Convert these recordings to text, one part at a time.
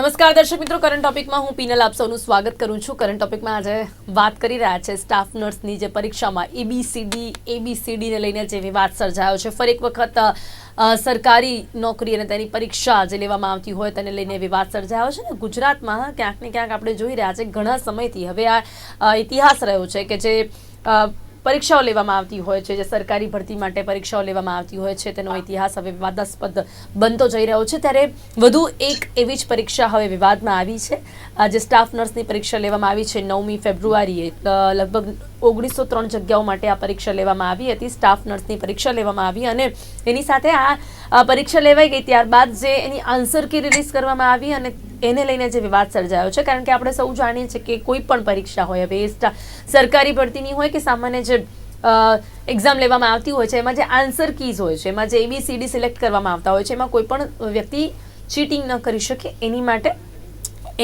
નમસ્કાર, દર્શક મિત્રો. કરંટ ટોપિકમાં હું પીનલ આપ સૌનું સ્વાગત કરું છું. કરંટ ટોપિકમાં આજે વાત કરી રહ્યા છે સ્ટાફ નર્સની જે પરીક્ષામાં એબીસીડી એબીસીડીને લઈને જે વિવાદ સર્જાયો છે. ફરી એક વખત સરકારી નોકરી અને તેની પરીક્ષા જે લેવામાં આવતી હોય તેને લઈને વિવાદ સર્જાયો છે ને ગુજરાતમાં ક્યાંક ને ક્યાંક આપણે જોઈ રહ્યા છે ઘણા સમયથી. હવે આ ઇતિહાસ રહ્યો છે કે જે પરીક્ષાઓ લેવામાં આવતી હોય છે, જે સરકારી ભરતી માટે પરીક્ષાઓ લેવામાં આવતી હોય છે, તેનો ઇતિહાસ હવે વિવાદાસ્પદ બનતો જઈ રહ્યો છે. ત્યારે વધુ એક એવી જ પરીક્ષા હવે વિવાદમાં આવી છે. જે સ્ટાફ નર્સની પરીક્ષા લેવામાં આવી છે નવમી ફેબ્રુઆરીએ. લગભગ ઓગણીસો ત્રણ જગ્યાઓ માટે આ પરીક્ષા લેવામાં આવી હતી. સ્ટાફ નર્સની પરીક્ષા લેવામાં આવી અને એની સાથે આ પરીક્ષા લેવાઈ ગઈ ત્યારબાદ જે એની આન્સર કી રિલીઝ કરવામાં આવી અને એને લઈને જે વિવાદ સર્જાયો છે. કારણ કે આપણે સૌ જાણીએ છીએ કે કોઈ પણ પરીક્ષા હોય, હવે સરકારી ભરતીની હોય કે સામાન્ય જે એક્ઝામ લેવામાં આવતી હોય છે, એમાં જે આન્સર કીઝ હોય છે, એમાં જે એબીસીડી સિલેક્ટ કરવામાં આવતા હોય છે, એમાં કોઈ પણ વ્યક્તિ ચીટિંગ ન કરી શકે એની માટે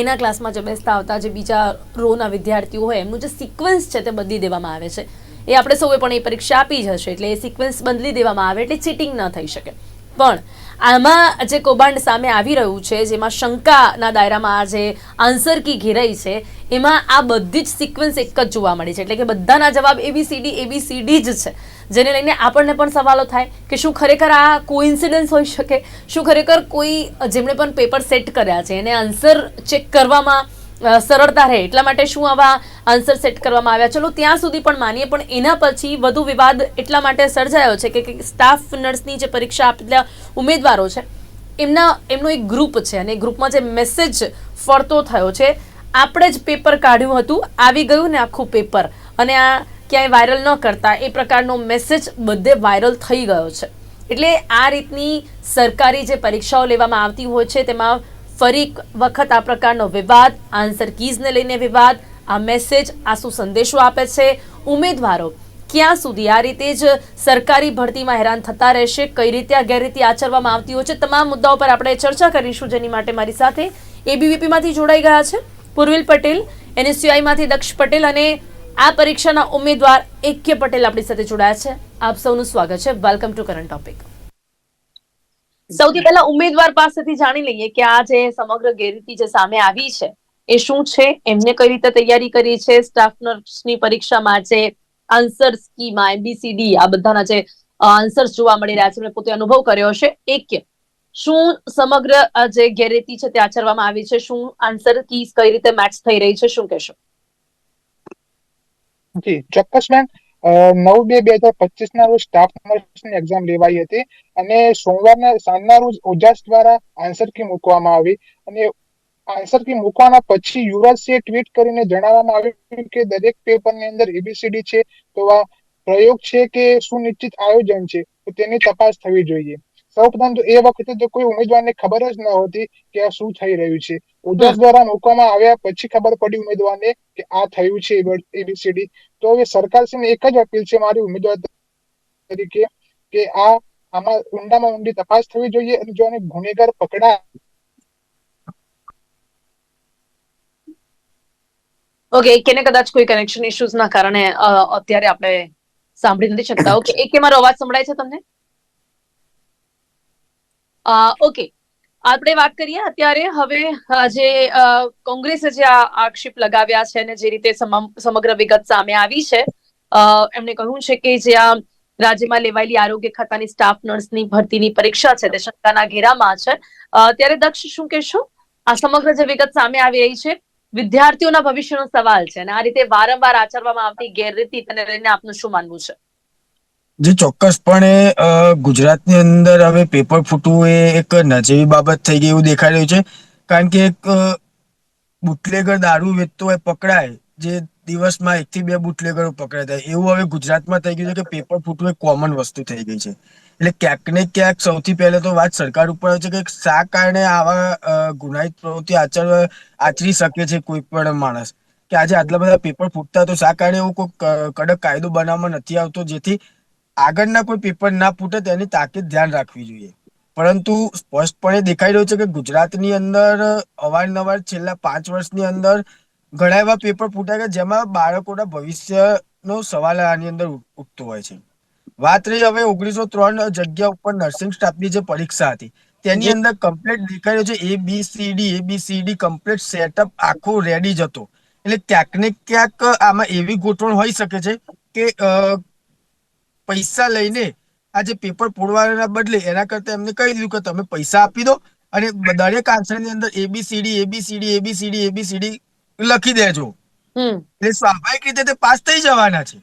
એના ક્લાસમાં જે બેસતા આવતા જે બીજા રોના વિદ્યાર્થીઓ હોય, એમનું જે સિક્વન્સ છે તે બદલી દેવામાં આવે છે. એ આપણે સૌએ પણ એ પરીક્ષા આપી જ હશે, એટલે એ સિક્વન્સ બદલી દેવામાં આવે એટલે ચીટિંગ ન થઈ શકે. પણ આમાં જે કૌભાંડ સામે આવી રહ્યું છે, જેમાં શંકાના દાયરામાં આ જે આન્સર કી ઘેરાઈ છે, એમાં આ બધી જ સિક્વન્સ એક જ જોવા મળી છે. એટલે કે બધાના જવાબ એબીસીડી એબીસીડી જ છે. જેને લઈને આપણને પણ સવાલો થાય કે શું ખરેખર આ કોઇન્સિડન્સ હોઈ શકે? શું ખરેખર કોઈ જેમણે પણ પેપર સેટ કર્યા છે, એને આન્સર ચેક કરવામાં સરળતા રહે? એટલા માટે શું આવા આન્સર સેટ કરવામાં આવ્યા? ચલો, ત્યાં સુધી પણ માનીએ, પણ એના પછી વધુ વિવાદ એટલા માટે સર્જાયો છે કે સ્ટાફ નર્સની જે પરીક્ષા આપેલા ઉમેદવારો છે, એમના, એમનો એક ગ્રુપ છે અને ગ્રુપમાં જે મેસેજ ફરતો થયો છે, આપણે જ પેપર કાઢ્યું હતું, આવી ગયું ને આખું પેપર અને આ ક્યાંય વાયરલ ન કરતા, એ પ્રકારનો મેસેજ બધે વાયરલ થઈ ગયો છે. એટલે આ રીતની સરકારી જે પરીક્ષાઓ લેવામાં આવતી હોય છે, તેમાં ફરી વખત આ પ્રકારનો વિવાદ આન્સર કીઝને લઈને વિવાદ, આ મેસેજ આ શું સંદેશો આપે છે. ઉમેદવારો ક્યાં સુધી આ રીતે જ સરકારી ભરતીમાં હેરાન થતા રહેશે, કઈ રીતે આ ગેરરીતિ આચરવામાં આવતી હોય છે, તમામ મુદ્દાઓ પર આપણે ચર્ચા કરીશું. જેની માટે મારી સાથે એબીવીપીમાંથી જોડાઈ ગયા છે. પૂર્વિલ પટેલ એનએસયુઆઈમાંથી દક્ષ પટેલ અને આ પરીક્ષાના ઉમેદવાર એક્ય પટેલ આપણી સાથે જોડાયા છે. આપ સૌનું સ્વાગત છે. વેલકમ ટુ કરંટ ટોપિક સૌથી પહેલા ઉમેદવાર પાસેથી જાણી લઈએ કે આ જે સમગ્ર ગેરરીતિ જે સામે આવી છે, એ શું છે? એમને કઈ રીતે તૈયારી કરી છે? સ્ટાફ નર્સની પરીક્ષામાં જે આન્સર સ્કીમાં એબીસીડી આ બધાના જે આન્સર્સ જોવા મળી રહ્યા છે, એમણે પોતે અનુભવ કર્યો હશે. એક શું સમગ્ર જે ગેરરીતિ છે તે આચરવામાં આવી છે? શું આન્સર કીઝ કઈ રીતે મેચ થઈ રહી છે? શું કહેશો? જી, ચોક્કસ મેમ નવ બે બે હજાર પચીસ ના રોજ સ્ટાફ નર્સની એક્ઝામ લેવાઈ હતી અને સોમવારના, સાંજના રોજ ઓજાસ દ્વારા આન્સર કી મૂકવામાં આવી અને આન્સર કી મૂકવાના પછી યુવરાજસિંહે ટ્વીટ કરીને જણાવવામાં આવ્યું કે દરેક પેપરની અંદર એબીસીડી છે, તો આ પ્રયોગ છે કે સુનિશ્ચિત આયોજન છે, તો તેની તપાસ થવી જોઈએ. સૌપ્રથમ તો એ વખતે તો કોઈ ઉમેદવારને ખબર જ ન હતી કે આ શું થઈ રહ્યું છે. ઓજાસ દ્વારા મૂકવામાં આવ્યા પછી ખબર પડી ઉમેદવારને કે આ થયું છે એબીસીડી તો હવે સરકારશ્રીને એક જ અપીલ છે મારી ઉમેદવાર તરીકે કે આ આમાં ઊંડામાં ઊંડી તપાસ થવી જોઈએ અને જો આને ગુનેગાર પકડાય ઓકે કેને કદાચ કોઈ કનેક્શન ઇશ્યુઝ ના કારણે અત્યારે આપણે સાંભળી નથી શકતા. ઓકે, એક મારો અવાજ સંભળાય છે તમને? ઓકે. આપણે વાત કરીએ અત્યારે હવે જે કોંગ્રેસે જે આક્ષેપ લગાવ્યા છે અને જે રીતે સમગ્ર વિગત સામે આવી છે એમણે કહ્યું છે કે જે આ રાજ્યમાં લેવાયેલી આરોગ્ય ખાતાની સ્ટાફ નર્સની ભરતીની પરીક્ષા છે તે શંકાના ઘેરામાં છે. ત્યારે દક્ષ શું કહેશો? આ સમગ્ર જે વિગત સામે આવી રહી છે, વિદ્યાર્થીઓના ભવિષ્યનો સવાલ છે અને આ રીતે વારંવાર આચરવામાં આવતી ગેરરીતિ તેને લઈને આપનું શું માનવું છે? જે ચોક્કસપણે અ, ગુજરાતની અંદર હવે પેપર ફૂટવું એ એક નજીવી બાબત થઈ ગઈ એવું દેખાઈ રહ્યું છે. કારણ કે એક બુટલેગર દારૂ વેચતો હોય પકડાય જે દિવસમાં એક થી બે બુટલેગરો પકડાય થાય. એવું હવે ગુજરાતમાં થઈ ગયું છે કે પેપર ફૂટવું એક કોમન વસ્તુ થઈ ગઈ છે. એટલે ક્યાંક ને ક્યાંક સૌથી પહેલા તો વાત સરકાર ઉપર આવે છે કે શા કારણે આવા અ, ગુનાહિત પ્રવૃત્તિ આચરવા આચરી શકે છે કોઈ પણ માણસ? કે આજે આટલા બધા પેપર ફૂટતા તો શા કારણે એવું કોઈ ક- કડક કાયદો બનાવવામાં નથી આવતો જેથી આગળના કોઈ પેપર ના ફૂટે તેની તાકીદ ધ્યાન રાખવી જોઈએ. પરંતુ સ્પષ્ટપણે દેખાઈ રહ્યું છે કે ગુજરાતની અંદર અવારનવાર છેલ્લા પાંચ વર્ષની અંદર ઘણા એવા પેપર ફૂટ્યા કે જેમાં બાળકોના ભવિષ્યનો સવાલ આની અંદર ઉઠતો હોય છે. વાત રહી હવે ઓગણીસો ત્રણ જગ્યા ઉપર નર્સિંગ સ્ટાફની જે પરીક્ષા હતી, તેની અંદર અંદર દેખાઈ દેખાય છે A B C D A B C D complete setup આખો રેડી જ હતો. એટલે ક્યાંક ને ક્યાંક આમાં એવી ગોઠવણ હોઈ શકે છે કે પૈસા લઈને આ જે પેપર ફોડવાના બદલે એના કરતા એમને કહી દીધું કે તમે પૈસા આપી દો અને દરેક આન્સરની અંદર એબીસીડી એબીસીડી એબીસીડી એબીસીડી લખી દેજો. એટલે સ્વાભાવિક રીતે તે પાસ થઈ જવાના છે.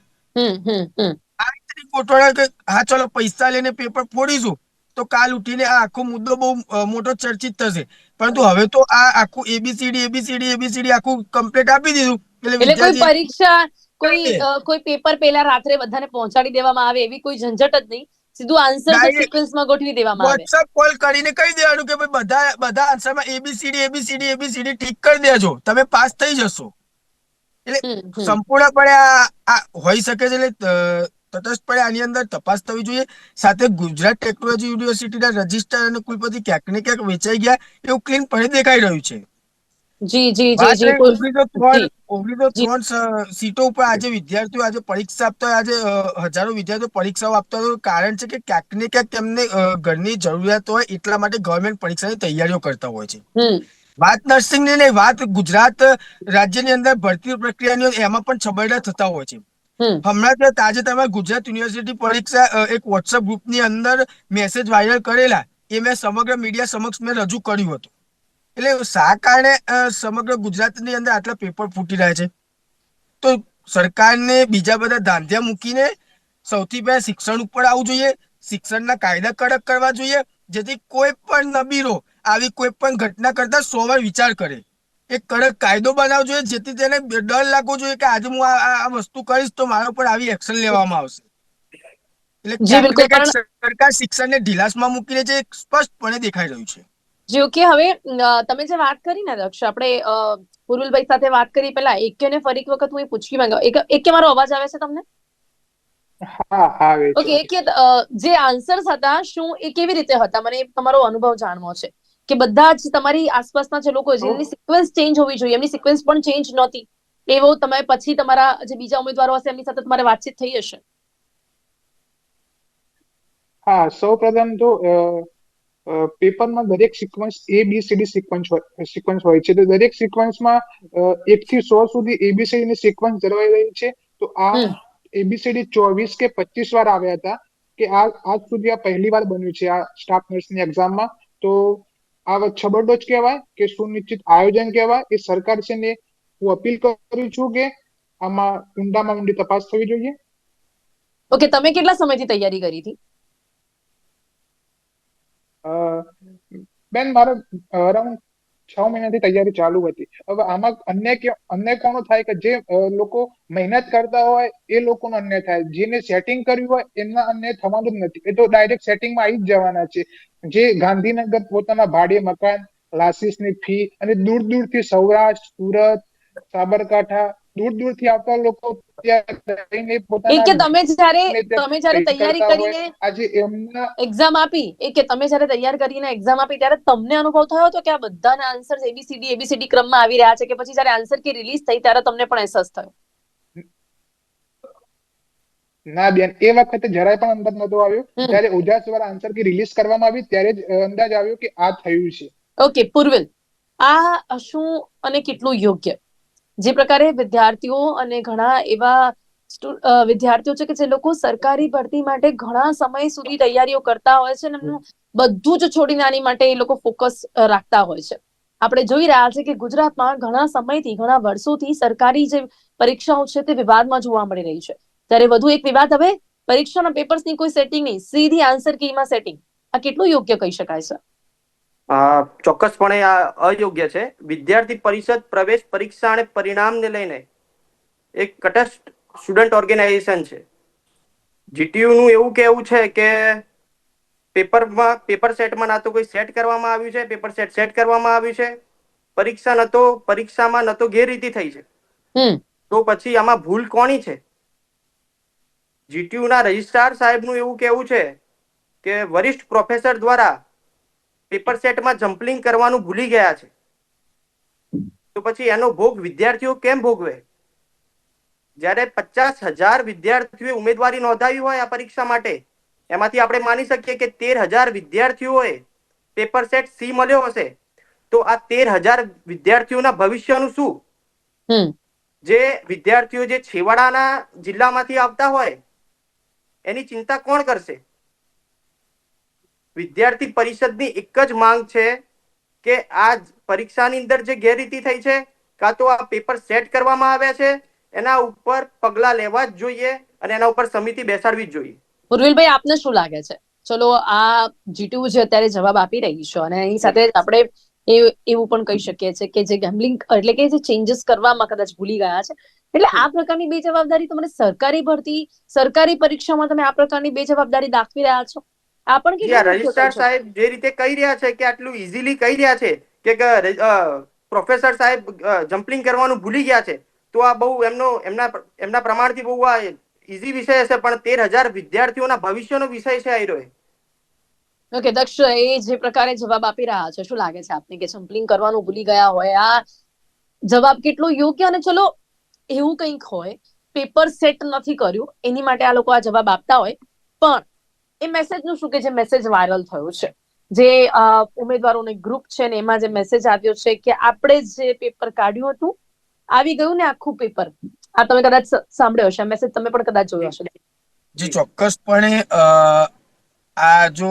આ રીતે ગોઠવણ કે હા ચલો પૈસા લઈને પેપર ફોડીશું તો કાલ ઉઠીને આ આખો મુદ્દો બહુ મોટો ચર્ચિત થશે. પરંતુ હવે તો આ આખું A B C D A B C D A B C D આખું કમ્પ્લીટ આપી દીધું. એટલે એટલે કોઈ પરીક્ષા કોઈ કોઈ પેપર પહેલા રાત્રે બધાને પહોંચાડી દેવામાં આવે એવી કોઈ ઝંઝટ જ નહીં. સીધું આન્સર સિક્વન્સમાં ગોઠવી દેવામાં આવે. વોટ્સઅપ કોલ કરીને કહી દેવાનું કે ભાઈ બધા બધા આન્સરમાં એબીસીડી એબીસીડી એબીસીડી ઠીક કરી દેજો. તમે પાસ થઈ જશો. હમ. સંપૂર્ણપણે આ હોઈ શકે છે એટલે તટસ્થપણે આની અંદર તપાસ થવી જોઈએ. સાથે ગુજરાત ટેકનોલોજી યુનિવર્સિટીના રજિસ્ટ્રાર અને કુલપતિ ક્યાંક ને ક્યાંક વેચાઈ ગયા. એવું ક્લીન પણ દેખાઈ રહ્યું છે. જી જી જી જી ઓગણીસો ત્રણ. ઓગણીસો ત્રણ સીટો ઉપર આજે વિદ્યાર્થીઓ આજે પરીક્ષા આપતા આજે હજારો વિદ્યાર્થીઓ પરીક્ષાઓ આપતા કારણ છે કે ક્યાંક ને ક્યાંક તેમને ઘરની જરૂરિયાત હોય એટલા માટે ગવર્મેન્ટ પરીક્ષાની તૈયારીઓ કરતા હોય છે. વાત નર્સિંગની નહીં વાત ગુજરાત રાજ્યની અંદર ભરતી પ્રક્રિયાની એમાં પણ છબરડા થતા હોય છે. હમણાં ત્યાં તાજેતરમાં ગુજરાત યુનિવર્સિટી પરીક્ષા એક વોટ્સઅપ ગ્રુપની અંદર મેસેજ વાયરલ કરેલા એ મેં સમગ્ર મીડિયા સમક્ષ મેં રજૂ કર્યું હતું. એટલે શા કારણે સમગ્ર ગુજરાતની અંદર આટલા પેપર ફૂટી રહ્યા છે? તો સરકારને બીજા બધા ધાંધ્યા મૂકીને સૌથી પહેલા શિક્ષણ ઉપર આવવું જોઈએ શિક્ષણના કાયદા કડક કરવા જોઈએ જેથી કોઈ પણ નબીરો આવી કોઈ પણ ઘટના કરતા સો વાર વિચાર કરે. એક કડક કાયદો બનાવવો જોઈએ જેથી તેને ડર લાગવો જોઈએ કે આજે હું આ વસ્તુ કરીશ તો મારા ઉપર આવી એક્શન લેવામાં આવશે. એટલે જી, સરકાર શિક્ષણને ઢીલાસમાં મૂકીને છે સ્પષ્ટપણે દેખાઈ રહ્યું છે. જી કે હવે તમે જે વાત કરી ને દક્ષ આપણે પુરુલભાઈ સાથે વાત કરી પહેલા એકે ને ફરી એક વખત હું એ માંગુ એક એકે મારો અવાજ આવે છે તમને? હા આવે ઓકે એકે જે આન્સર્સ હતા શું એ કેવી રીતે હતા? મને તમારો અનુભવ જાણવો છે. કે બધા જ તમારી આસપાસના જે લોકો છે એમની સિક્વન્સ ચેન્જ હોવી જોઈએ એમની સિક્વન્સ પણ ચેન્જ નહોતી. એવો તમે પછી તમારા જે બીજા ઉમેદવારો હશે એમની સાથે તમારે વાતચીત થઈ હશે. હા સૌ પ્રથમ તો પેપરમાં દરેક sequence A B C D sequence sequence હોય છે. તો દરેક સિક્વન્સમાં એક થી સો સુધી એબીસીડી ની સિક્વન્સ જળવાઈ રહી છે. તો આ એબીસીડી ચોવીસ કે પચીસ વાર આવ્યા હતા કે આ આજ સુધી આ પહેલી વાર બન્યું છે આ સ્ટાફ નર્સની એક્ઝામમાં તો આ છબરડો જ કહેવાય કે સુનિશ્ચિત આયોજન કહેવાય. એ સરકાર છે ને હું અપીલ કરું છું કે આમાં ઊંડામાં ઊંડી તપાસ થવી જોઈએ. ઓકે તમે કેટલા સમયથી તૈયારી કરી હતી? બેન, મારે અરાઉન્ડ છ મહિનાથી તૈયારી ચાલુ હતી. હવે આમાં અન્ય અન્ય કોનો થાય કે જે લોકો મહેનત કરતા હોય એ લોકોનો અન્ય થાય. જેને સેટિંગ કર્યું હોય એમના અન્ય થવાનું જ નથી. એ તો ડાયરેક્ટ સેટિંગમાં આવી જ જવાના છે. જે ગાંધીનગર પોતાના ભાડે મકાન ક્લાસીસની ફી અને દૂર દૂરથી સૌરાષ્ટ્ર, સુરત, સાબરકાંઠા દૂર દૂરથી આવતા લોકો કે તમે જ્યારે તમે જ્યારે તૈયારી કરીને આજે એમના એક્ઝામ આપી એ કે તમે જ્યારે તૈયાર કરીને એક્ઝામ આપી ત્યારે તમને અનુભવ થયો હતો કે આ બધાના આન્સર એબીસીડી એબીસીડી ક્રમમાં આવી રહ્યા છે કે પછી જ્યારે આન્સર કી રિલીઝ થઈ ત્યારે તમને પણ અહેસાસ થયો? ના બેન એ વખતે જરાય પણ અંદાજ નતો આવ્યો. ત્યારે જ્યારે ઉજાસ દ્વારા આન્સર કી રિલીઝ કરવામાં આવી ત્યારે જ અંદાજ આવ્યો કે આ થયું છે. ઓકે પૂર્વિલ. આ શું અને કેટલું યોગ્ય? જે પ્રકારે વિદ્યાર્થીઓ અને ઘણા એવા વિદ્યાર્થીઓ છે કે જે લોકો સરકારી ભરતી માટે ઘણા સમય સુધી તૈયારીઓ કરતા હોય છે અને એમનું બધું જ છોડીને આની માટે એ લોકો ફોકસ રાખતા હોય છે. આપણે જોઈ રહ્યા છે કે ગુજરાતમાં ઘણા સમયથી, ઘણા વર્ષોથી સરકારી જે પરીક્ષાઓ છે તે વિવાદમાં જોવા મળી રહી છે. ત્યારે વધુ એક વિવાદ હવે પરીક્ષાના પેપર્સની કોઈ સેટિંગ નહીં, સીધી આન્સર કીમાં સેટિંગ. આ કેટલું યોગ્ય કહી શકાય છે? ચોક્કસપણે આ અયોગ્ય છે. વિદ્યાર્થી પરિષદ પ્રવેશ પરીક્ષા અને પરિણામને લઈને એક કટસ્ટ સ્ટુડન્ટ ઓર્ગેનાઇઝેશન છે. જીટીયુ નું એવું કહેવું છે કે પેપરમાં પેપર સેટમાં ના તો કોઈ સેટ કરવામાં આવ્યું છે પેપર સેટ સેટ કરવામાં આવ્યું છે. પરીક્ષા ન તો પરીક્ષામાં ન તો ગેરરીતિ થઈ છે. તો પછી આમાં ભૂલ કોની છે? જીટીયુ ના રજિસ્ટ્રાર સાહેબનું એવું કહેવું છે કે વરિષ્ઠ પ્રોફેસર દ્વારા પેપર સેટમાં જમ્પલિંગ કરવાનું ભૂલી ગયા છે. તો પછી એનો ભોગ વિદ્યાર્થીઓ કેમ ભોગવે? જ્યારે પચાસ હજાર વિદ્યાર્થીઓએ ઉમેદવારી નોંધાવી હોય આ પરીક્ષા માટે એમાંથી આપણે માની શકીએ કે તેર હજાર વિદ્યાર્થીઓએ પેપર સેટ સી મળ્યો હશે. તો આ તેર હજાર વિદ્યાર્થીઓના ભવિષ્યનું શું? જે વિદ્યાર્થીઓ જે છેવાડાના જિલ્લામાંથી આવતા હોય એની ચિંતા કોણ કરશે? વિદ્યાર્થી પરિષદની એક જ માંગ છે કે આ પરીક્ષાની અંદર જે ગેરરીતિ થઈ છે, કાં તો આ પેપર સેટ કરવામાં આવ્યા છે, એના ઉપર પગલા લેવા જ જોઈએ અને એના ઉપર સમિતિ બેસાડવી જ જોઈએ. પૂર્વિલભાઈ આપને શું લાગે છે? ચલો, આ જીટીયુ જે અત્યારે જવાબ આપી રહી છે અને એની સાથે આપણે એ, એવું પણ કહી શકીએ છીએ કે જે ગેમ્બલિંગ એટલે કે જે ચેન્જીસ કરવામાં કદાચ ભૂલી ગયા છે. એટલે આ પ્રકારની બે જવાબદારી તમને સરકારી ભરતી, સરકારી પરીક્ષામાં તમે આ પ્રકારની બે જવાબદારી દાખવી રહ્યા છો? આ પણ જી રજિસ્ટ્રાર સાહેબ જે રીતે કહી રહ્યા છે કે આટલું ઈઝીલી કહી રહ્યા છે કે પ્રોફેસર સાહેબ જમ્પલિંગ કરવાનું ભૂલી ગયા છે તો આ બહુ એમનો એમના એમના પ્રમાણથી બહુ આ ઈઝી વિષય હશે પણ તેર હજાર વિદ્યાર્થીઓના ભવિષ્યનો વિષય છે આ રહ્યો ઓકે દક્ષ એ જે પ્રકારે જવાબ આપી રહ્યા છે શું લાગે છે આપને કે જમ્પલિંગ કરવાનું ભૂલી ગયા હોય? આ જવાબ કેટલો યોગ્ય અને ચલો એવું કંઈક હોય પેપર સેટ નથી કર્યું એની માટે આ લોકો આ જવાબ આપતા હોય પણ એ મેસેજનું શું કે જે મેસેજ વાયરલ થયો છે? જે ઉમેદવારોને ગ્રુપ છે ને એમાં જે મેસેજ આવ્યો છે કે આપણે જે પેપર કાઢ્યું હતું, આવી ગયું ને આખું પેપર આ તમે કદાચ સાંભળ્યો હશે. મેસેજ તમે પણ કદાચ જોયો હશે. જે, ચોક્કસપણે આ જો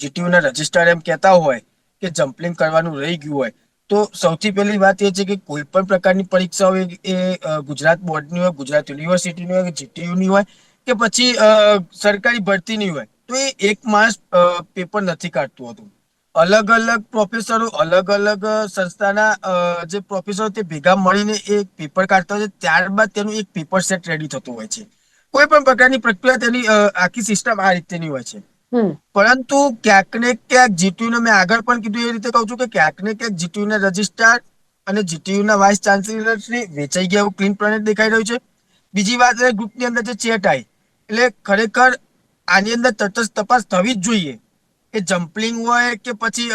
જીટીયુ ના રજિસ્ટર એમ કહેતા હોય કે જમ્પલિંગ કરવાનું રહી ગયું હોય, તો સૌથી પહેલી વાત એ છે કે કોઈ પણ પ્રકારની પરીક્ષા હોય એ ગુજરાત બોર્ડની હોય, ગુજરાત યુનિવર્સિટીની હોય, કે જીટીયુની હોય કે પછી સરકારી સરકારી ભરતીની હોય તો એ એક માસ પેપર નથી કાઢતું હતું. અલગ અલગ પ્રોફેસરો અલગ અલગ સંસ્થાના જે પ્રોફેસરો તે ભેગા મળીને એ પેપર કાઢતા હોય છે ત્યારબાદ તેનું એક પેપર સેટ રેડી થતું હોય છે. કોઈ પણ પ્રકારની પ્રક્રિયા તેની આખી સિસ્ટમ આ રીતેની હોય છે. પરંતુ ક્યાંક ને ક્યાંક જીટીયુ મેં આગળ પણ કીધું એ રીતે કહું છું કે ક્યાંક ને ક્યાંક જીટીયુ ના રજિસ્ટ્રાર અને જીટીયુ ના વાઇસ ચાન્સેલર વેચાઈ ગયા એવું ક્લીન પ્લાનેટ દેખાઈ રહ્યું છે. બીજી વાત એ ગ્રુપની અંદર જે ચેટ આવી એટલે ખરેખર આની અંદર તટસ્થ તપાસ થવી જ જોઈએ. એ જમ્પલિંગ હોય કે પછી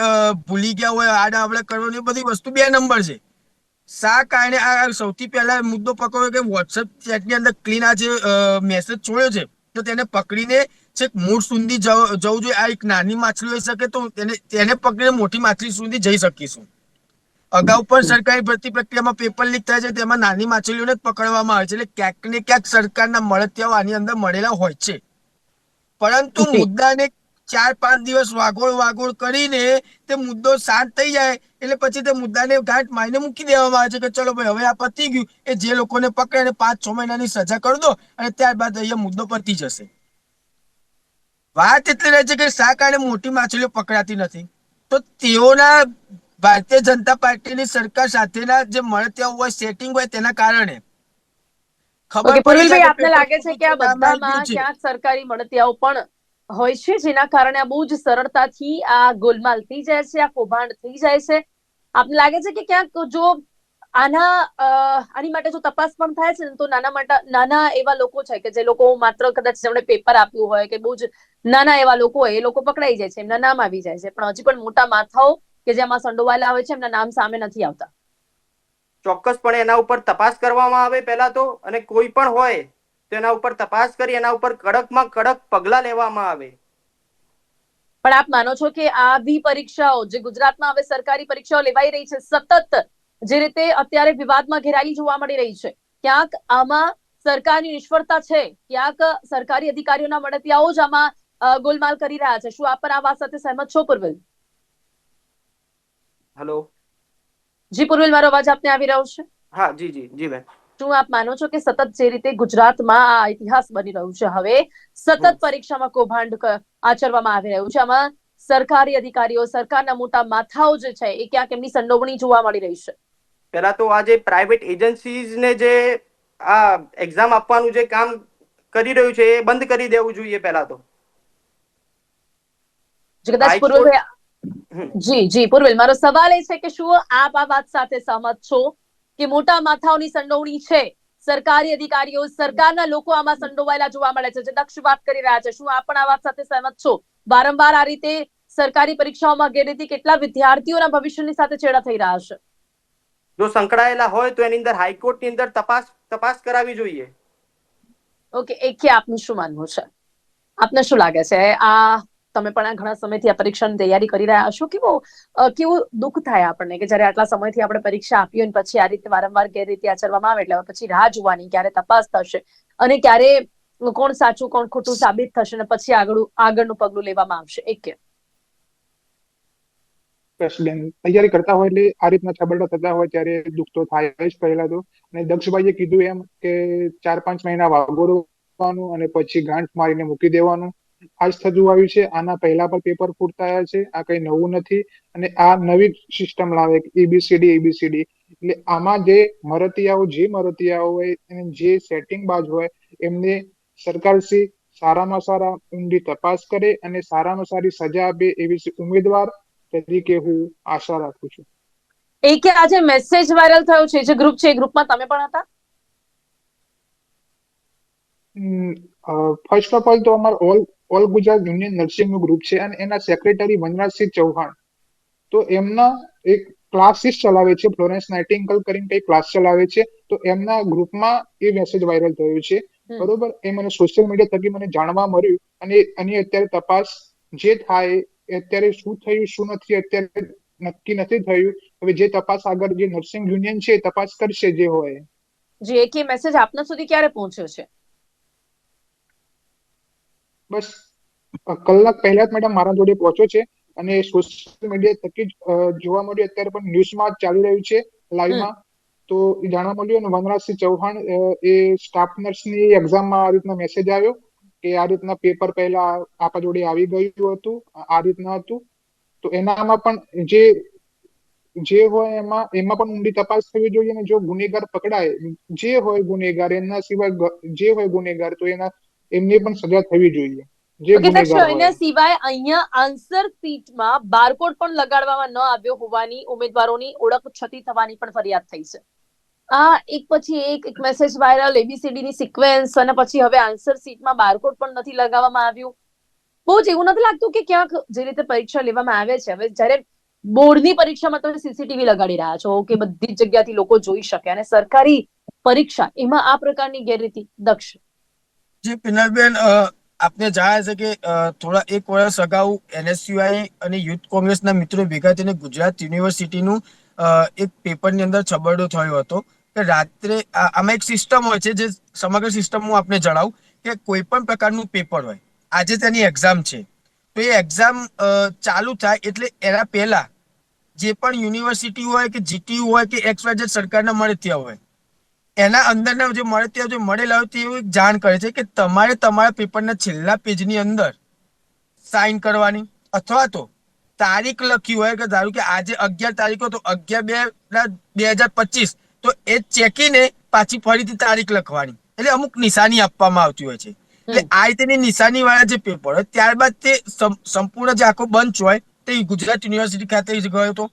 ભૂલી ગયા હોય, આડા આવડે કરવાની બધી વસ્તુ બે નંબર છે. શા કારણે આ સૌથી પહેલા મુદ્દો પકડ્યો કે વોટ્સએપ ચેટની અંદર ક્લીન આ જે મેસેજ છોડ્યો છે, તો તેને પકડીને છેક મૂળ સુધી જવું જોઈએ. આ એક નાની માછલી હોઈ શકે તો તેને તેને પકડીને મોટી માછલી સુધી જઈ શકીશું. અગાઉ પણ સરકારી ભરતી પ્રક્રિયામાં પેપર લીક થાય છે તેમાં નાની માછલીઓને જ પકડવામાં આવે છે એટલે ક્યાંક ને ક્યાંક સરકારના મળતિયાઓ આની અંદર મળેલા હોય છે. પરંતુ. મુદ્દાને ચાર પાંચ દિવસ વાગોળ વાગોળ કરીને તે મુદ્દો શાંત થઈ જાય એટલે પછી તે મુદ્દાને ગાંઠ મારીને મૂકી દેવામાં આવે છે કે ચલો ભાઈ હવે આ પતી ગયું એ જે લોકોને પકડે એને પાંચ છ મહિનાની સજા કરી દો અને ત્યારબાદ અહીંયા મુદ્દો પતી જશે. વાત એટલી રહે છે કે શા કારણે મોટી માછલીઓ પકડાતી નથી? તો તેઓના ભારતીય જનતા પાર્ટીની સરકાર સાથેના જે મળતિયાઓ હોય સેટિંગ હોય તેના કારણે. ખબર પડી આપને લાગે છે કે આ બધામાં ક્યાંક સરકારી મળતિયાઓ પણ હોય છે જેના કારણે આ બહુ જ સરળતાથી આ ગોલમાલ થઈ જાય છે આ કૌભાંડ થઈ જાય છે. આપને લાગે છે કે ક્યાંક જો આના આની માટે જો તપાસ પણ થાય છે ને તો નાના માટે નાના એવા લોકો છે કે જે લોકો માત્ર કદાચ જેમણે પેપર આપ્યું હોય કે બહુ જ નાના એવા લોકો હોય એ લોકો પકડાઈ જાય છે એમના નામ આવી જાય છે. પણ હજી પણ મોટા માથાઓ કે જેમાં સંડોવાયેલા હોય છે એમના નામ સામે નથી આવતા. ચોક્કસપણે એના ઉપર તપાસ કરવામાં આવે પહેલા તો અને કોઈ પણ હોય તો એના ઉપર તપાસ કરી એના ઉપર કડકમાં કડક પગલા લેવામાં આવે. પણ આપ માનો છો કે આ બી પરીક્ષાઓ જે ગુજરાતમાં હવે સરકારી પરીક્ષાઓ લેવાઈ રહી છે સતત જે રીતે અત્યારે વિવાદમાં ઘેરાયેલી જોવા મળી રહી છે ક્યાંક આમાં સરકારની નિષ્ફળતા છે ક્યાંક સરકારી અધિકારીઓના મળતિયાઓ જ આમાં ગોલમાલ કરી રહ્યા છે. શું આપ પણ આ વાત સાથે સહેમત છો પૂર્વિલ? હલો જી પૂર્વિલ મારો અવાજ આપને આવી રહ્યો છે? હા જી જી જી બેન શું આપ માનો છો કે સતત જે રીતે ગુજરાતમાં આ ઇતિહાસ બની રહ્યું છે હવે સતત પરીક્ષામાં કૌભાંડ આચરવામાં આવી રહ્યું છે. આમાં સરકારી અધિકારીઓ સરકારના મોટા માથાઓ જે છે એ ક્યાંક એમની સંડોવણી જોવા મળી રહી છે. પહેલા તો આ જે પ્રાઇવેટ એજન્સીઝને જે આ એક્ઝામ આપવાનું જે કામ કરી રહ્યું છે એ બંધ કરી દેવું જોઈએ પહેલા તો. કદાચ હમ. જી જી પૂર્વેલ મારો સવાલ એ છે કે શું આપ આ વાત સાથે સહમત છો કે મોટા માથાઓની સંડોવણી છે? સરકારી અધિકારીઓ સરકારના લોકો આમાં સંડોવાયેલા જોવા મળે છે. જે દક્ષ વાત કરી રહ્યા છે શું આપ પણ આ વાત સાથે સહમત છો? વારંવાર આ રીતે સરકારી પરીક્ષાઓમાં ગેરરીતિ કેટલા વિદ્યાર્થીઓના ભવિષ્યની સાથે છેડા થઈ રહ્યા છે જો સંકળાયેલા હોય તો એની અંદર હાઈકોર્ટની અંદર તપાસ તપાસ કરાવવી જોઈએ. ઓકે એકે આપનું શું માનવું છે? આપને શું લાગે છે? આ તમે પણ આ ઘણા સમયથી આ પરીક્ષાની તૈયારી કરી રહ્યા છો કેવો કેવું દુઃખ થાય આપણને કે જયારે આટલા સમયથી આપણે પરીક્ષા આપી હોય પછી આ રીતે વારંવાર ગેરરીતિ આચરવામાં આવે એટલે પછી રાહ જોવાની ક્યારે તપાસ થશે અને ક્યારે કોણ સાચું, કોણ ખોટું સાબિત થશે અને પછી આગળ, આગળનું પગલું લેવામાં આવશે. એક કે. બેન. તૈયારી કરતા હોય એટલે આ રીતના છબરડા થતા હોય ત્યારે દુઃખ તો થાય જ પહેલા તો. અને દક્ષભાઈએ કીધું એમ કે ચાર પાંચ મહિના વાગોરવાનું અને પછી ગાંઠ મારીને મૂકી દેવાનું. આ જ થતું આવ્યું છે. આના પહેલા પણ પેપર ફૂટતા આવ્યા છે. આ કઈ નવું નથી. અને આ નવી સિસ્ટમ લાવે એબીસીડી એબીસીડી એટલે આમાં જે મરતિયાઓ જે મરતિયાઓ હોય અને જે સેટિંગ બાજ હોય એમને સરકારશ્રી સારામાં સારા ઊંડી તપાસ કરે અને સારામાં સારી સજા આપે એવી ઉમેદવાર તરીકે હું આશા રાખું છું. એક કે આજે મેસેજ વાયરલ થયો છે. જે ગ્રુપ છે એ ગ્રુપમાં તમે પણ હતા? ફર્સ્ટ ઓફ ઓલ તો અમારું ઓલ ઓલ ગુજરાત યુનિયન નર્સિંગનું ગ્રુપ છે અને એના સેક્રેટરી વનરાજસિંહ ચૌહાણ. તો એમના એક ક્લાસીસ ચલાવે છે ફ્લોરેન્સ નાઇટિંગલ કરીને કઈ ક્લાસ ચલાવે છે તો એમના ગ્રુપમાં એ મેસેજ વાયરલ થયો છે. બરોબર? એ મને સોશિયલ મીડિયા થકી મને જાણવા મળ્યું અને એની અત્યારે તપાસ જે થાય અત્યારે શું થયું શું નથી અત્યારે નક્કી નથી થયું. હવે જે તપાસ આગળ જે નર્સિંગ યુનિયન છે એ તપાસ કરશે જે હોય. જે એક મેસેજ આપના સુધી ક્યારે પહોંચ્યો છે? બસ કલાક પહેલા જ મેડમ મારા જોડે પહોંચ્યો છે અને સોશિયલ મીડિયા થકી જોવા મળ્યું. અત્યારે પણ ન્યૂઝમાં ચાલી રહ્યું છે લાઈવમાં તો જાણવા મળ્યું અને વનરાજસિંહ ચૌહાણ એ સ્ટાફ નર્સની એક્ઝામમાં આ રીતના મેસેજ આવ્યો કે આ રીતના પેપર પહેલા આપા જોડે આવી ગયું હતું, આ રીતના હતું. તો એનામાં પણ જે જે હોય એમાં એમાં પણ ઊંડી તપાસ થવી જોઈએ અને જો ગુનેગાર પકડાય, જે હોય ગુનેગાર, એના સિવાય જે હોય ગુનેગાર, તો એના એમની પણ સજા થવી જોઈએ. એના સિવાય અહીંયા આન્સર શીટમાં બારકોડ પણ લગાડવામાં ન આવ્યો હોવાની ઉમેદવારોની ઓળખ છતી થવાની પણ ફરિયાદ થઈ છે. આ એક પછી એક એક message viral A B C D ની સિક્વેન્સ અને પછી હવે આન્સર શીટમાં બારકોડ પણ નથી લગાવવામાં આવ્યું. બહુ જ એવું નથી લાગતું કે ક્યાંક જે રીતે પરીક્ષા લેવામાં આવે છે. હવે જ્યારે બોર્ડની પરીક્ષામાં તમે સીસીટીવી લગાડી રહ્યા છો કે બધી જગ્યાથી લોકો જોઈ શકે અને સરકારી પરીક્ષા એમાં આ પ્રકારની ગેરરીતિ દક્ષ જે પિનલબેન આપને જાણ છે કે થોડા એક વર્ષ અગાઉ એનએસયુઆઈ અને યુથ કોંગ્રેસના મિત્રો ભેગા થઈને ગુજરાત યુનિવર્સિટીનું એક પેપરની અંદર છબરડો થયો હતો કે રાત્રે આમાં એક સિસ્ટમ હોય છે જે સમગ્ર સિસ્ટમ હું આપને જણાવું કે કોઈ પણ પ્રકારનું પેપર હોય. આજે તેની એક્ઝામ છે. તો એ એક્ઝામ ચાલુ થાય એટલે એના પહેલા જે પણ યુનિવર્સિટી હોય કે જીટીયુ હોય કે એક્સ વાય સરકારના મળે ત્યાં હોય એના અંદરના જે મળે ત્યાં જે મળેલા હોય તેઓ એક જાણ કરે છે કે તમારે તમારા પેપરના છેલ્લા પેજની અંદર સાઇન કરવાની અથવા તો તારીખ લખી હોય કે ધારો કે આજે અગિયાર તારીખ હોય તો અગિયાર બે બે હજાર પચીસ તો એ ચેકીને પાછી ફરીથી તારીખ લખવાની. એટલે અમુક નિશાની આપવામાં આવતી હોય છે. એટલે આ રીતેની નિશાની વાળા જે પેપર હોય ત્યારબાદ તે સંપૂર્ણ જે આખો બંચ હોય તે ગુજરાત યુનિવર્સિટી ખાતે જ ગયો હતો.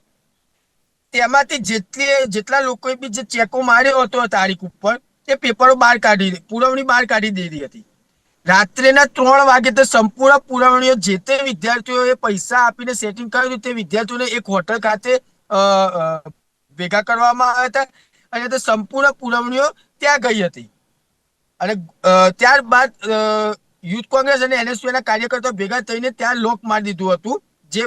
તેમાંથી જેટલી જેટલા લોકોએ બી જે ચેકો માર્યો હતો તારીખ ઉપર, તે પેપરો બહાર કાઢી પુરવણી બહાર કાઢી દીધી હતી. રાત્રેના ત્રણ વાગે તો સંપૂર્ણ પુરવણીઓ જે તે વિદ્યાર્થીઓએ પૈસા આપીને સેટિંગ કર્યું તે વિદ્યાર્થીઓને એક હોટલ ખાતે ભેગા કરવામાં આવ્યા હતા અને તે સંપૂર્ણ પુરવણીઓ ત્યાં ગઈ હતી. અને ત્યારબાદ યુથ કોંગ્રેસ અને એનએસયુના કાર્યકર્તાઓ ભેગા થઈને ત્યાં લોક મારી દીધું હતું, જે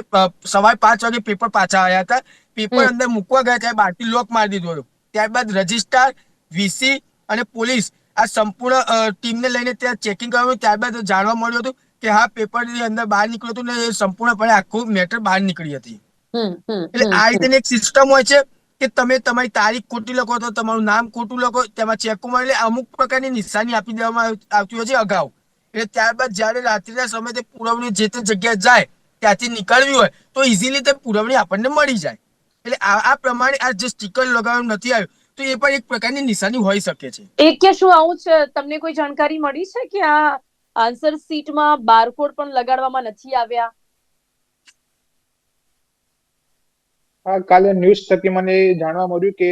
સવારે પાંચ વાગે પેપર પાછા આવ્યા હતા. પેપર. અંદર મૂકવા ગયા ત્યારે બારથી લોક મારી દીધો હતું. ત્યારબાદ રજિસ્ટ્રાર વીસી અને પોલીસ આ સંપૂર્ણ ટીમને લઈને ત્યાં ચેકિંગ કર્યું ત્યારબાદ જાણવા મળ્યું હતું કે હા પેપરની અંદર બહાર નીકળ્યું હતું ને એ સંપૂર્ણપણે આખું મેટર બહાર નીકળી હતી. એટલે આ રીતે એક સિસ્ટમ હોય છે કે તમે તમારી તારીખ ખોટી લખો તો તમારું નામ ખોટું લખો તેમાં ચેક મળે એટલે અમુક પ્રકારની નિશાની આપી દેવામાં આવતી હોય છે અગાઉ. એટલે ત્યારબાદ જ્યારે રાત્રિના સમયે તે પુરવણી જે તે જગ્યાએ જાય ત્યાંથી નીકળવી હોય તો ઇઝીલી તે પુરવણી આપણને મળી જાય. એટલે આ આ પ્રમાણે આ જે સ્ટીકર લગાવવાનું નથી આવ્યું તો એ પણ એક પ્રકારની નિશાની હોઈ શકે છે. એક કે શું આવું છે? તમને કોઈ જાણકારી મળી છે કે આ આન્સર શીટમાં બારકોડ પણ લગાડવામાં નથી આવ્યા? હા કાલે ન્યૂઝ થકી મને જાણવા મળ્યું કે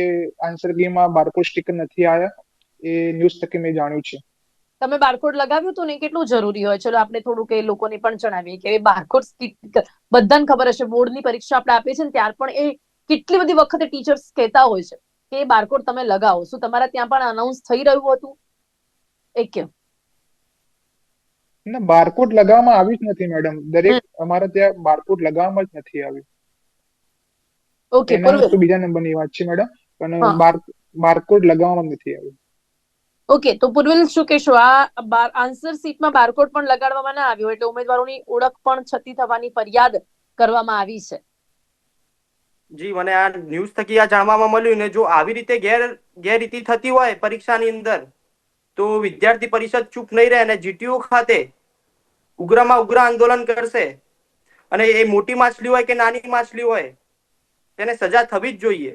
આન્સર કીમાં બારકોડ સ્ટીકર નથી આવ્યા. એ ન્યૂઝ થકી મેં જાણ્યું છે. તમે બારકોડ લગાવ્યું હતું ને કેટલું જરૂરી હોય? ચલો આપણે થોડુંક એ લોકોને પણ જણાવીએ કે બારકોડ બધાને ખબર હશે બોર્ડની પરીક્ષા આપણે આપીએ છીએ ને ત્યાર પણ એ કેટલી બધી વખતે ટીચર્સ કહેતા હોય છે કે એ બારકોડ તમે લગાવો. શું તમારા ત્યાં પણ અનાઉન્સ થઈ રહ્યું હતું? એક કેમ ના બારકોડ લગાવવામાં આવી જ નથી મેડમ દરેક અમારા ત્યાં બારકોડ લગાવવામાં જ નથી આવી ઓકે તો બીજા નંબરની વાત છે મેડમ પણ બાર બારકોડ લગાવવામાં નથી આવી ઓકે તો પૂર્વેલ શું કહેશો? આ આન્સર શીટમાં બારકોડ પણ લગાડવામાં ના આવ્યો એટલે ઉમેદવારોની ઓળખ પણ છતી થવાની ફરિયાદ કરવામાં આવી છે. જી, મને આ ન્યૂઝ થકી આ જાણવામાં મળ્યું ને જો આવી રીતે ગેર, ગેરરીતિ થતી હોય પરીક્ષાની અંદર, તો વિદ્યાર્થી પરિષદ ચૂપ નહીં રહે અને જીટીયુ ખાતે ઉગ્રમાં ઉગ્ર આંદોલન કરશે. અને એ મોટી માછલી હોય કે નાની માછલી હોય, તેને સજા થવી જ જોઈએ.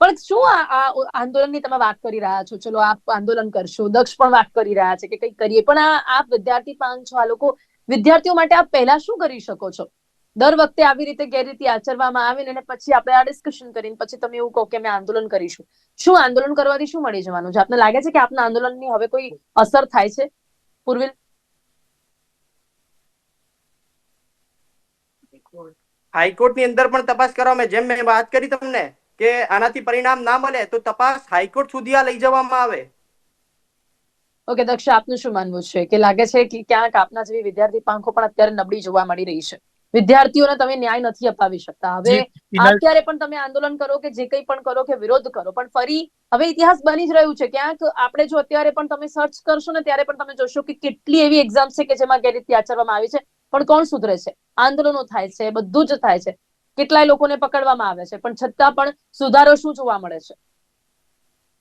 પણ શું આ આંદોલનની તમે વાત કરી રહ્યા છો? ચલો, આપ આંદોલન કરશો, દક્ષ પણ વાત કરી રહ્યા છે કે કંઈક કરીએ. પણ આ, આપ વિદ્યાર્થી પાંચ છો, આ લોકો વિદ્યાર્થીઓ માટે આપ પહેલા શું કરી શકો છો? દર વખતે આવી રીતે ગેરરીતિ આચરવામાં આવે ને અને પછી આપણે આ ડિસ્કશન કરીને પછી તમે એવું કહો કે અમે આંદોલન કરીશું. શું આંદોલન કરવાથી શું મળી જવાનું? છે આપને લાગે છે કે આપના આંદોલનની હવે કોઈ અસર થાય છે? પૂર્વિલ? હાઈકોર્ટની અંદર પણ તપાસ કરવામાં જેમ મેં વાત કરી તમને કે આનાથી પરિણામ ના મળે તો તપાસ હાઈકોર્ટ સુધી આ લઈ જવામાં આવે. ઓકે દક્ષ આપનું શું માનવું છે? કે લાગે છે કે ક્યાંક આપના જેવી વિદ્યાર્થી પાંખો પણ અત્યારે નબળી જોવા મળી રહી છે? વિદ્યાર્થીઓને તમે ન્યાય નથી અપાવી શકતા. હવે અત્યારે પણ તમે આંદોલન કરો કે જે કંઈ પણ કરો કે વિરોધ કરો. પણ ફરી હવે ઇતિહાસ બની જ રહ્યું છે. ક્યાંક આપણે જો અત્યારે પણ તમે સર્ચ કરશો ને ત્યારે પણ તમે જોશો કે કેટલી એવી એક્ઝામ છે કે જેમાં ગેરરીતિ આચરવામાં આવી છે. પણ કોણ સુધરે છે? આંદોલનો થાય છે બધું જ થાય છે. કેટલાય લોકોને પકડવામાં આવે છે. પણ છતાં પણ સુધારો શું જોવા મળે છે?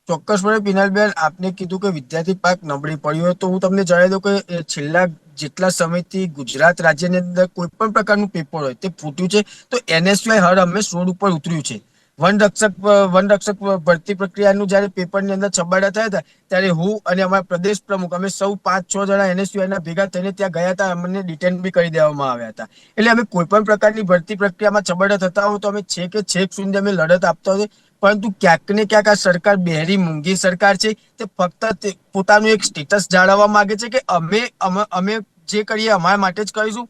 ચોક્કસપણે પિનલબેન, આપને કીધું કે વિદ્યાર્થી પાક નબળી પડ્યો હોય તો હું તમને જણાવી દઉં કે છેલ્લા જેટલા સમયથી ગુજરાત રાજ્યની અંદર કોઈ પણ પ્રકારનું પેપર હોય તે ફૂટ્યું છે. તો એનએસયુઆઈ હર હંમેશ રોડ ઉપર ઉતર્યું છે. વન રક્ષક વન રક્ષક ભરતી પ્રક્રિયાનું જ્યારે પેપરની અંદર છબાડા થયા હતા, ત્યારે હું અને અમારા પ્રદેશ પ્રમુખ, અમે સૌ પાંચ, છ જણા એનએસયુઆઈના ભેગા થઈને ત્યાં ગયા હતા, અમને ડિટેન બી કરી દેવામાં આવ્યા હતા. એટલે અમે કોઈ પણ પ્રકારની ભરતી પ્રક્રિયામાં છબાડા થતા હોય તો અમે છેક કે છેક સુધી અમે લડત આપતા હોય પરંતુ ક્યાંક ને ક્યાંક આ સરકાર બહેરી મૂંગી સરકાર છે તે ફક્ત પોતાનું એક સ્ટેટસ જાળવવા માંગે છે કે અમે અમે જે કરીએ અમારા માટે જ કરીશું.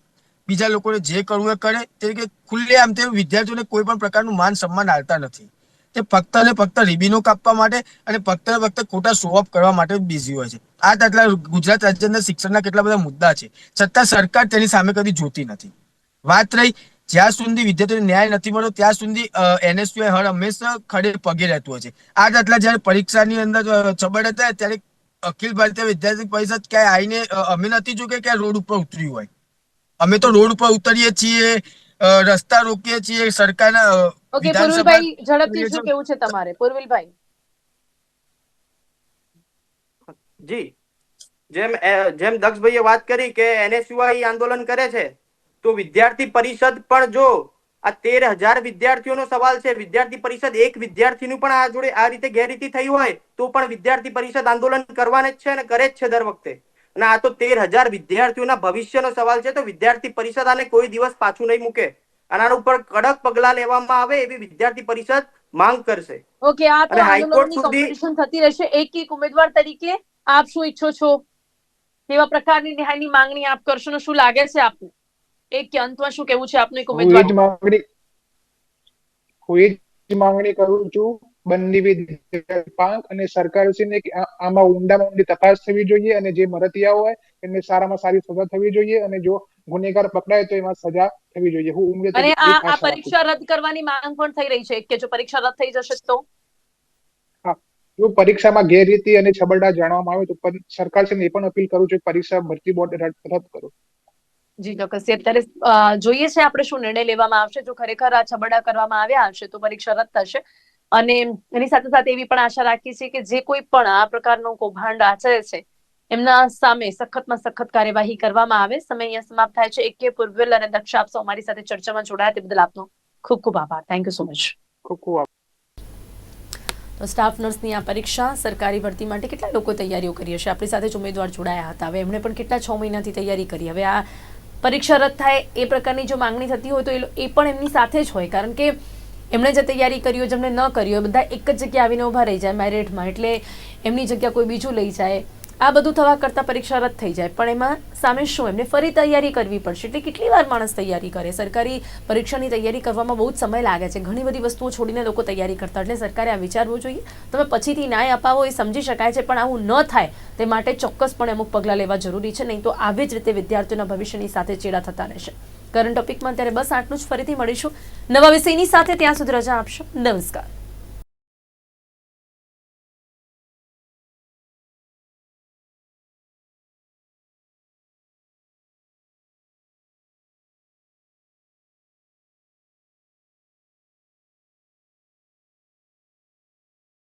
બીજા લોકોને જે કરવું એ કરે, તે કે ખુલ્લે આમ તે વિદ્યાર્થીઓને કોઈ પણ પ્રકારનું માન સન્માન આપતા નથી. તે ફક્ત ને ફક્ત રિબીનો કાપવા માટે અને ફક્ત ને ફક્ત ખોટા શો ઓફ કરવા માટે બિઝી હોય છે. આ દાખલા ગુજરાત રાજ્યના શિક્ષણના કેટલા બધા મુદ્દા છે. છતાં સરકાર તેની સામે કદી જોતી નથી. વાત રહી જ્યાં સુધી વિદ્યાર્થીઓને ન્યાય નથી મળતો ત્યાં સુધી એનએસયુઆઈ હર હંમેશા ખડે પગે રહેતું હોય છે. આ દાખલા જ્યારે પરીક્ષાની અંદર ચબડ હતા ત્યારે અખિલ ભારતીય વિદ્યાર્થી પરિષદ ક્યાંય આવીને અમે નથી જોયું કે ક્યાં રોડ ઉપર ઉતર્યું હોય. અમે તો રોડ ઉપર ઉતરીએ છીએ રસ્તા રોકીએ છીએ સરકારના ઓકે પૂર્વિલભાઈ ઝડપથી શું કેવું છે તમારે? પૂર્વિલભાઈ. જી. જેમ જેમ દક્ષભાઈએ વાત કરી કે એનએસયુઆઈ આંદોલન કરે છે તો વિદ્યાર્થી પરિષદ પણ જો આ તેર હજાર વિદ્યાર્થીઓનો સવાલ છે વિદ્યાર્થી પરિષદ એક વિદ્યાર્થીનું પણ આ જોડે આ રીતે ગેરરીતિ થઈ હોય તો પણ વિદ્યાર્થી પરિષદ આંદોલન કરવાને જ છે અને કરે જ છે દર વખતે. અને આ તો તેર હજાર વિદ્યાર્થીઓના ભવિષ્યનો સવાલ છે તો વિદ્યાર્થી પરિષદ આને કોઈ દિવસ પાછું નહીં મૂકે. આના ઉપર કડક પગલા લેવામાં આવે એવી વિદ્યાર્થી પરિષદ માંગ કરશે. ઓકે આ તો હાઈકોર્ટ સુધી- કોમ્પિટિશન થતી રહેશે. એક એક ઉમેદવાર તરીકે આપ શું ઈચ્છો છો? કેવા પ્રકારની ન્યાયની માંગણી આપ કરશો શું લાગે છે આપને? એક કે અંતમાં શું કેવું છે? આપનું ઉમેદવાર માંગણી હું એ જ માંગણી કરું છું બંને પાંખ અને સરકારશ્રીને આમાં ઊંડામાં ઊંડી તપાસ થવી જોઈએ અને જે મરતિયાઓ હોય એમને સારામાં સારી સજા થવી જોઈએ અને જો ગુનેગાર પકડાય તો એમાં સજા થવી જોઈએ. હું ઉમેદ અને આ છું. પરીક્ષા રદ કરવાની માંગ પણ થઈ રહી છે કે જો પરીક્ષા રદ થઈ જશે તો? જો પરીક્ષામાં ગેરરીતિ અને છબરડા જાણવામાં આવે તો સરકાર સરકારશ્રીને એ પણ અપીલ કરું છું કે પરીક્ષા ભરતી બોર્ડ રદ રદ કરો. જી ચોક્કસ. અત્યારે જોઈએ છે આપણે શું નિર્ણય લેવામાં આવશે. જો ખરેખર આ છબડા કરવામાં આવ્યા હશે તો પરીક્ષા રદ થશે. અને એની સાથે સાથે એવી પણ આશા રાખી છે કે જે કોઈ પણ આ પ્રકારનું કૌભાંડ આચરે છે એમના સામે સખતમાં સખત કાર્યવાહી કરવામાં આવે. સમય અહીંયા સમાપ્ત થાય છે. એક કે પૂર્વેલ અને દક્ષ આપ સૌ અમારી સાથે ચર્ચામાં જોડાયા. તે બદલ આપનો ખૂબ ખૂબ આભાર. થેન્ક યુ સો મચ ખૂબ ખૂબ. તો સ્ટાફ નર્સની આ પરીક્ષા સરકારી ભરતી માટે કેટલા લોકો તૈયારીઓ કરી હશે? આપણી સાથે જ ઉમેદવાર જોડાયા હતા. હવે એમણે પણ કેટલા છ મહિનાથી તૈયારી કરી. હવે આ પરીક્ષા રદ થાય એ પ્રકારની જો માંગણી થતી હોય તો એ પણ એમની સાથે જ હોય. કારણ કે એમણે જે તૈયારી કરી હોય, જેમણે ન કરી હોય, બધા એક જ જગ્યાએ આવીને ઊભા રહી જાય મેરિટમાં એટલે એમની જગ્યા કોઈ બીજું લઈ જાય. આ બધું થવા કરતાં પરીક્ષા રદ થઈ જાય. પણ એમાં સામે શું? એમને ફરી તૈયારી કરવી પડશે. એટલે કેટલી વાર માણસ તૈયારી કરે? સરકારી પરીક્ષાની તૈયારી કરવામાં બહુ જ સમય લાગે છે. ઘણી બધી વસ્તુઓ છોડીને લોકો તૈયારી કરતા એટલે સરકારે આ વિચારવું જોઈએ. તમે પછીથી ન્યાય અપાવો એ સમજી શકાય છે, પણ આવું ન થાય. તે માટે ચોક્કસપણે અમુક પગલાં લેવા જરૂરી છે. નહીં તો આવી જ રીતે વિદ્યાર્થીઓના ભવિષ્યની સાથે ચેડા થતા રહેશે. કરંટ ટોપિકમાં ત્યારે બસ આટલું જ. ફરીથી મળીશું. નવા વિષયની સાથે ત્યાં સુધી રજા આપશો. નમસ્કાર.